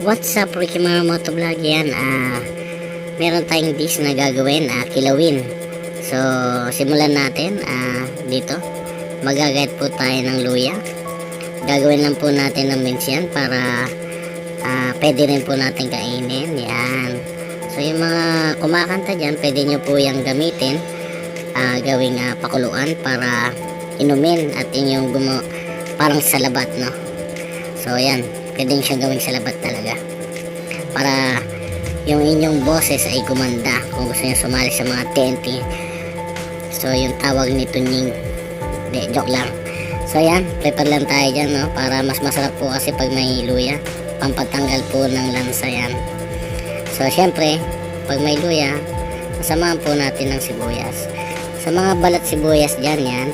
What's up, Ricky Maramoto Vlog yan. Ah, meron tayong dish na gagawin, ah, kilawin. So, simulan natin ah, dito. Magagayat po tayo ng luya. Gagawin lang po natin ng mince yan para ah, pwede rin po natin kainin. Yan. So, yung mga kumakanta dyan, pwede nyo po yung gamitin. ah, gawing ah, pakuluan para inumin at inyong gumo parang salabat, no? So, ayan. Pwede nyo siyang gawing salabat talaga. Para yung inyong boses ay gumanda kung gusto nyo sumali sa mga TNT. So, yung tawag ni Tunying. Hindi, joke lang. So, ayan. Prepare lang tayo dyan, no? Para mas masarap po kasi pag may luya. Pampatanggal po ng lansa yan. So, syempre, pag may luya, kasamahan po natin ng sibuyas. Sa mga balat sibuyas dyan, yan.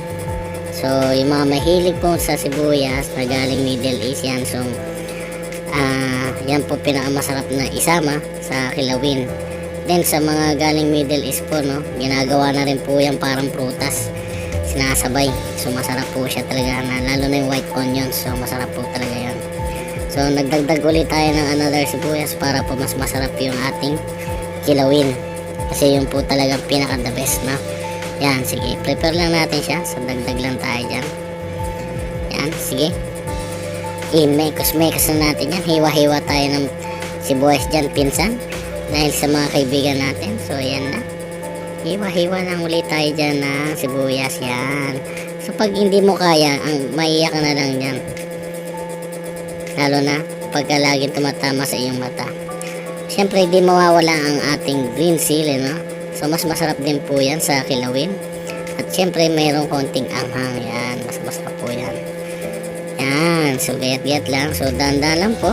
So, yung mga mahilig po sa sibuyas na galing Middle East yan. So, ah yan po pinakamasarap na isama sa kilawin. Then, sa mga galing Middle East po, no, ginagawa na rin po yan parang prutas. Sinasabay. So, masarap po siya talaga. Na, lalo na yung white onions. So, masarap po talaga yan. So, nagdagdag ulit tayo ng another sibuyas para po mas masarap yung ating kilawin. Kasi yun po talaga pinaka the best, no? Yan, sige. Prepare lang natin siya. So, dagdag lang tayo dyan. Yan, sige. I-mekos-mekos na natin yan. Hiwa-hiwa tayo ng sibuyas dyan, pinsan. Dahil sa mga kaibigan natin. So, yan na. Hiwa-hiwa lang ulit tayo dyan ng sibuyas. Yan. So, pag hindi mo kaya, ang maiyak na lang dyan. Lalo na pagka laging tumatama sa iyong mata. Siyempre, hindi mawawala ang ating green chili, no? So, mas masarap din po yan sa kilawin. At siyempre, mayroong konting anghang. Yan, Yan, so gayat-gayat lang. So, dahan-dahan lang po.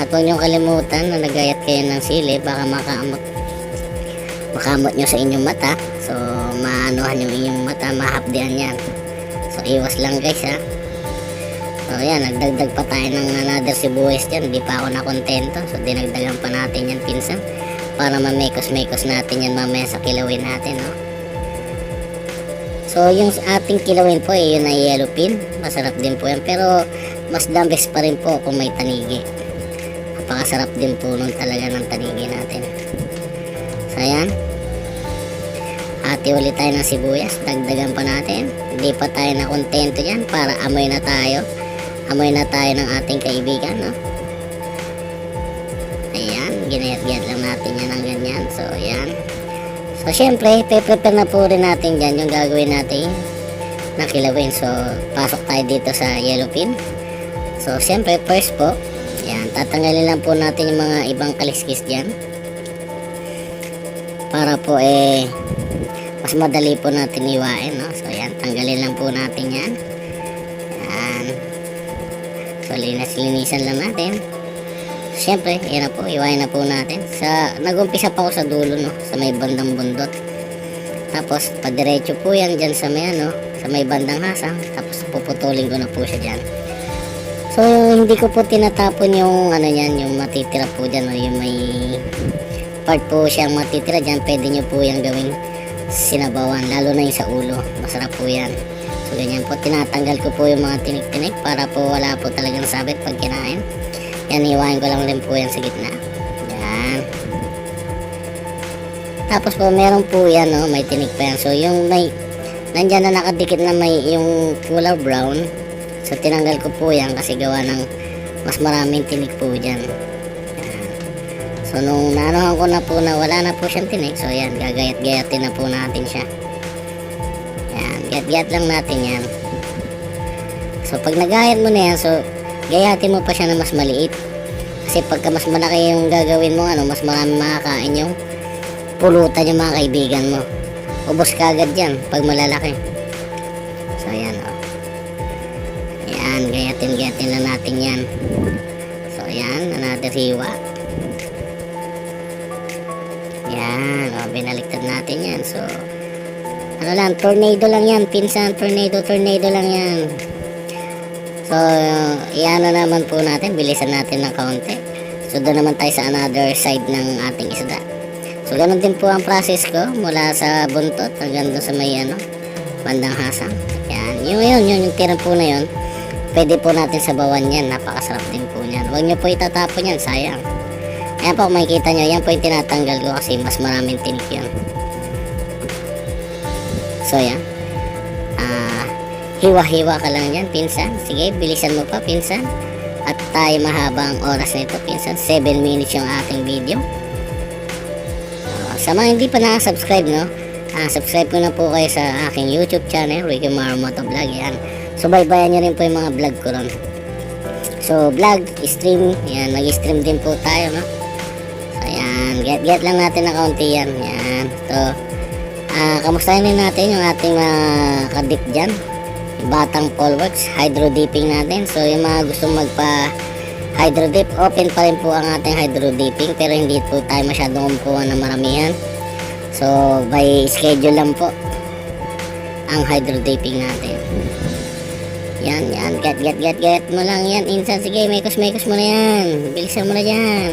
At huwag niyong kalimutan na nagayat kayo ng sili. Baka makaamot makamot nyo sa inyong mata. So, maanuhan yung inyong mata. Mahapdian yan. So, iwas lang guys, ha. So, yan, nagdagdag pa tayo ng another sibuyas dyan. Hindi pa ako nakontento. So, dinagdagan pa natin yan pinsan. Para mamekos-mekos natin yan mamaya sa kilawin natin, no? So, yung ating kilawin po, eh, yun ay yellow pin. Masarap din po yan. Pero, mas the pa rin po kung may tanigi. Napakasarap din po nun talaga ng tanigi natin. So, ayan. Ati ulit tayo ng sibuyas. Dagdagan pa natin. Hindi pa tayo nakontento dyan para amoy na tayo. Amoy na tayo ng ating kaibigan, no? Ayan, ginayat-gayat lang natin yan ng ganyan. So, ayan. So, syempre, pe-prepare na po rin natin dyan yung gagawin natin na kilawin. So, pasok tayo dito sa yellow pin. So, syempre, first po, ayan, tatanggalin lang po natin yung mga ibang kaliskis dyan. Para po, eh, mas madali po natin iwain, no? So, ayan, tanggalin lang po natin yan. Ayan. So, linis-linisan lang natin. Siyempre, yan na po, iwain na po natin. Sa, nag-umpisa pa ako sa dulo, no? Sa may bandang bundot. Tapos, padiretso po yan dyan sa may, ano, sa may bandang hasang. Tapos, puputulin ko na po siya dyan. So, hindi ko po tinatapon yung, ano yan, yung matitira po dyan, no? Yung may part po siyang matitira dyan. Pwede nyo po yung gawing sinabawan, lalo na yung sa ulo. Masarap po yan. So, ganyan po. Tinatanggal ko po yung mga tinik-tinik para po wala po talagang sabit pag kinain. Yan, iwain ko lang rin po yan sa gitna. Yan. Tapos po, meron po yan, no? May tinik pa yan. So, yung may, nandyan na nakadikit na may yung color brown. So, tinanggal ko po yan kasi gawa ng mas maraming tinik po dyan. Yan. So, nung naanohan ko na po na wala na po siyang tinik, so yan, gagayat-gayatin na po natin siya. Yan, gayat-gayat lang natin yan. So, pag nagayat mo na yan, so, gayatin mo pa siya na mas maliit. Kasi pagka mas malaki yung gagawin mo, ano, mas marami makakain yung pulutan yung mga kaibigan mo. Ubos ka agad yan pag malalaki. So, ayan, o. Ayan, gayatin-gayatin na natin yan. So, ayan, another hiwa. Yan, o, binaliktad natin yan. So, ano lang, tornado lang yan. Pinsan, tornado, tornado lang yan. So, iano naman po natin, bilisan natin ng kaunti. So, doon naman tayo sa another side ng ating isda. So, ganun din po ang process ko mula sa buntot hanggang doon sa may ano, bandang hasang. Yan, yung yun, yun, yung tira po na yun. pwede po natin sabawan yan. Napakasarap din po yan. Huwag nyo po itatapon yan, sayang. Ayan po, makikita nyo, yan po yung tinatanggal ko kasi mas maraming tinik yan. So, yan. Ah, hiwa-hiwa ka lang yan, pinsan. Sige, bilisan mo pa, pinsan. At tayo mahaba oras nito, pinsan. 7 minutes yung ating video. Ah, sa mga hindi pa nakasubscribe, no? Ah, subscribe ko na po kayo sa aking YouTube channel, Ricky Maro Motovlog. Yan. Subaybayan nyo rin po yung mga vlog ko ron. So, vlog, stream, yan, mag-stream din po tayo, no? So, yan, get-get lang natin na kaunti yan. Yan, so, ah, kamustahin natin yung ating mga kadip dyan. Batang Polworks, hydro dipping natin. So, yung mga gustong magpa hydro dip, open pa rin po ang ating hydro dipping, pero hindi po tayo masyadong kumpuha ng maramihan. So, by schedule lang po ang hydro dipping natin. Yan, yan. Get, get, get, get mo lang yan. Insan, sige, mekos, mekos mo na yan. Bilisan mo na dyan.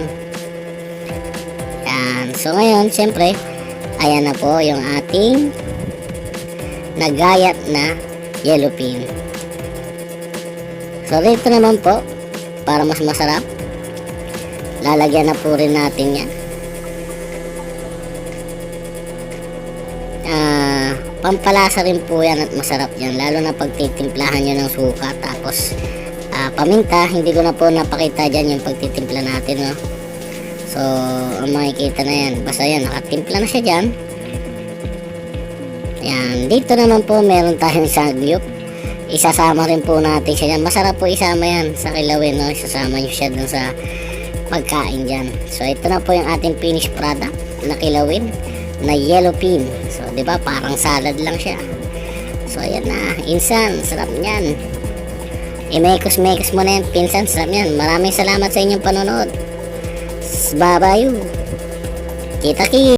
Yan. So, ngayon, siyempre, ayan na po yung ating nagayat na yellow pin. So, dito naman po, para mas masarap, lalagyan na po rin natin yan. Ah, pampalasa rin po yan at masarap yan lalo na pag titimplahan nyo ng suka tapos ah, paminta hindi ko na po napakita dyan yung pagtitimpla natin no? so ang makikita na yan basta yan nakatimpla na siya dyan yan dito naman po meron tayong sagyup isasama rin po natin siya dyan masarap po isama yan sa kilawin no? isasama nyo siya dun sa pagkain dyan so ito na po yung ating finished product na kilawin na yellow pin. So, 'di ba? Parang salad lang siya. So, ayan na. Insan, sarap niyan. Imekos-mekos mo na yan, pinsan. Sarap yan. Maraming salamat sa inyong panonood. Bye-bye. Kita-kita.